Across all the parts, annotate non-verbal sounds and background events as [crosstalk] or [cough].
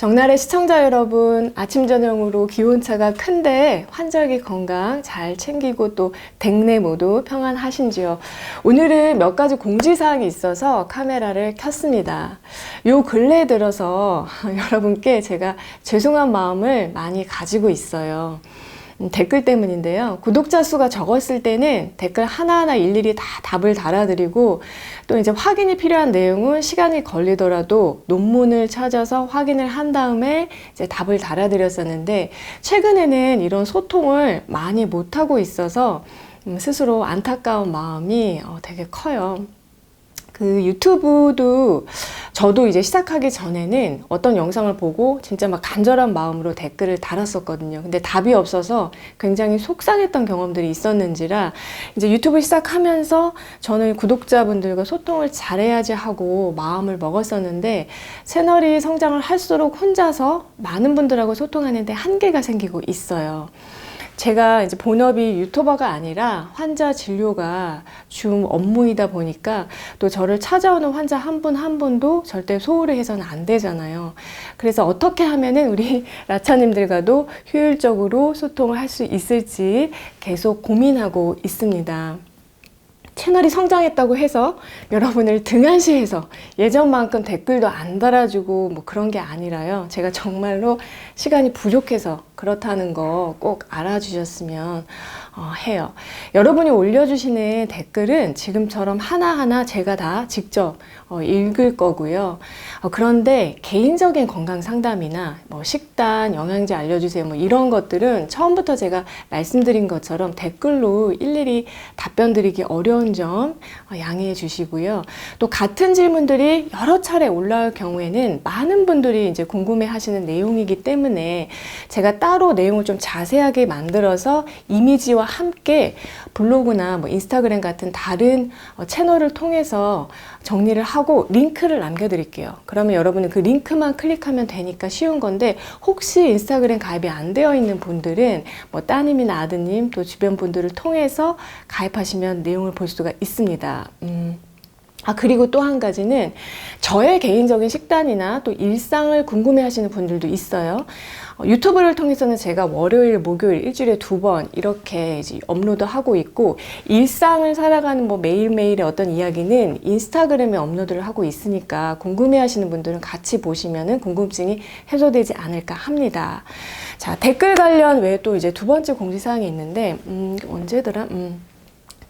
정날의 시청자 여러분, 아침 저녁으로 기온차가 큰데 환절기 건강 잘 챙기고 또 댁내 모두 평안하신지요. 오늘은 몇 가지 공지사항이 있어서 카메라를 켰습니다. 요 근래 들어서 [laughs] 여러분께 제가 죄송한 마음을 많이 가지고 있어요. 음, 댓글 때문인데요. 구독자 수가 적었을 때는 댓글 하나하나 일일이 다 답을 달아드리고 또 이제 확인이 필요한 내용은 시간이 걸리더라도 논문을 찾아서 확인을 한 다음에 이제 답을 달아드렸었는데 최근에는 이런 소통을 많이 못하고 있어서 음, 스스로 안타까운 마음이 어, 되게 커요. 그 유튜브도 저도 이제 시작하기 전에는 어떤 영상을 보고 진짜 막 간절한 마음으로 댓글을 달았었거든요. 근데 답이 없어서 굉장히 속상했던 경험들이 있었는지라 이제 유튜브 시작하면서 저는 구독자분들과 소통을 잘해야지 하고 마음을 먹었었는데 채널이 성장을 할수록 혼자서 많은 분들하고 소통하는데 한계가 생기고 있어요. 제가 이제 본업이 유튜버가 아니라 환자 진료가 주 업무이다 보니까 또 저를 찾아오는 환자 한분한 분도 절대 소홀히 해서는 안 되잖아요. 그래서 어떻게 하면은 우리 [laughs] 라차님들과도 효율적으로 소통을 할 수 있을지 계속 고민하고 있습니다. 채널이 성장했다고 해서 여러분을 등한시해서 예전만큼 댓글도 안 달아주고 뭐 그런 게 아니라요. 제가 정말로 시간이 부족해서 그렇다는 거 꼭 알아주셨으면 어, 해요. 여러분이 올려주시는 댓글은 지금처럼 하나하나 제가 다 직접 어, 읽을 거고요. 어, 그런데 개인적인 건강 상담이나 뭐 식단, 영양제 알려주세요. 뭐 이런 것들은 처음부터 제가 말씀드린 것처럼 댓글로 일일이 답변 드리기 어려운 점 어, 양해해 주시고요. 또 같은 질문들이 여러 차례 올라올 경우에는 많은 분들이 이제 궁금해 하시는 내용이기 때문에 제가 따로 내용을 좀 자세하게 만들어서 이미지와 함께 블로그나 뭐 인스타그램 같은 다른 어, 채널을 통해서 정리를 하고 링크를 남겨드릴게요. 그러면 여러분은 그 링크만 클릭하면 되니까 쉬운 건데 혹시 인스타그램 가입이 안 되어 있는 분들은 뭐 따님이나 아드님 또 주변 분들을 통해서 가입하시면 내용을 볼 수가 있습니다. 음. 아, 그리고 또 한 가지는 저의 개인적인 식단이나 또 일상을 궁금해 하시는 분들도 있어요. 어, 유튜브를 통해서는 제가 월요일, 목요일 일주일에 두 번 이렇게 이제 업로드 하고 있고 일상을 살아가는 뭐 매일매일의 어떤 이야기는 인스타그램에 업로드를 하고 있으니까 궁금해 하시는 분들은 같이 보시면은 궁금증이 해소되지 않을까 합니다. 자, 댓글 관련 외에 또 이제 두 번째 공지사항이 있는데, 음, 언제더라? 음,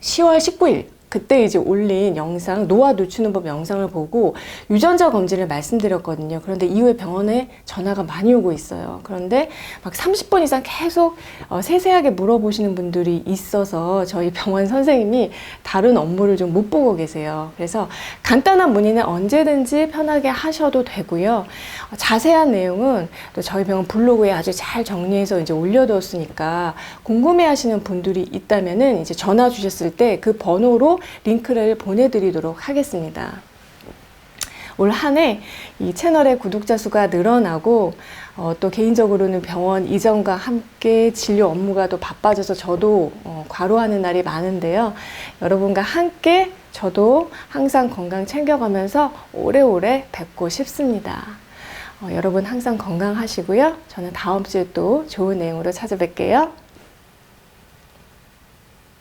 10월 19일. 그때 이제 올린 영상, 노화 늦추는 법 영상을 보고 유전자 검진을 말씀드렸거든요. 그런데 이후에 병원에 전화가 많이 오고 있어요. 그런데 막 30분 이상 계속 어, 세세하게 물어보시는 분들이 있어서 저희 [laughs] 병원 선생님이 다른 업무를 좀 못 보고 계세요. 그래서 간단한 문의는 언제든지 편하게 하셔도 되고요. 어, 자세한 내용은 또 저희 병원 블로그에 아주 잘 정리해서 이제 올려두었으니까 궁금해 하시는 분들이 있다면은 이제 전화 주셨을 때 그 번호로 링크를 보내드리도록 하겠습니다. 올 한 해 이 채널의 구독자 수가 늘어나고 어, 또 개인적으로는 병원 이전과 함께 진료 업무가 또 바빠져서 저도 어, 과로하는 날이 많은데요. 여러분과 함께 저도 항상 건강 챙겨가면서 오래오래 뵙고 싶습니다. 어, 여러분 항상 건강하시고요. 저는 다음 주에 또 좋은 내용으로 찾아뵐게요.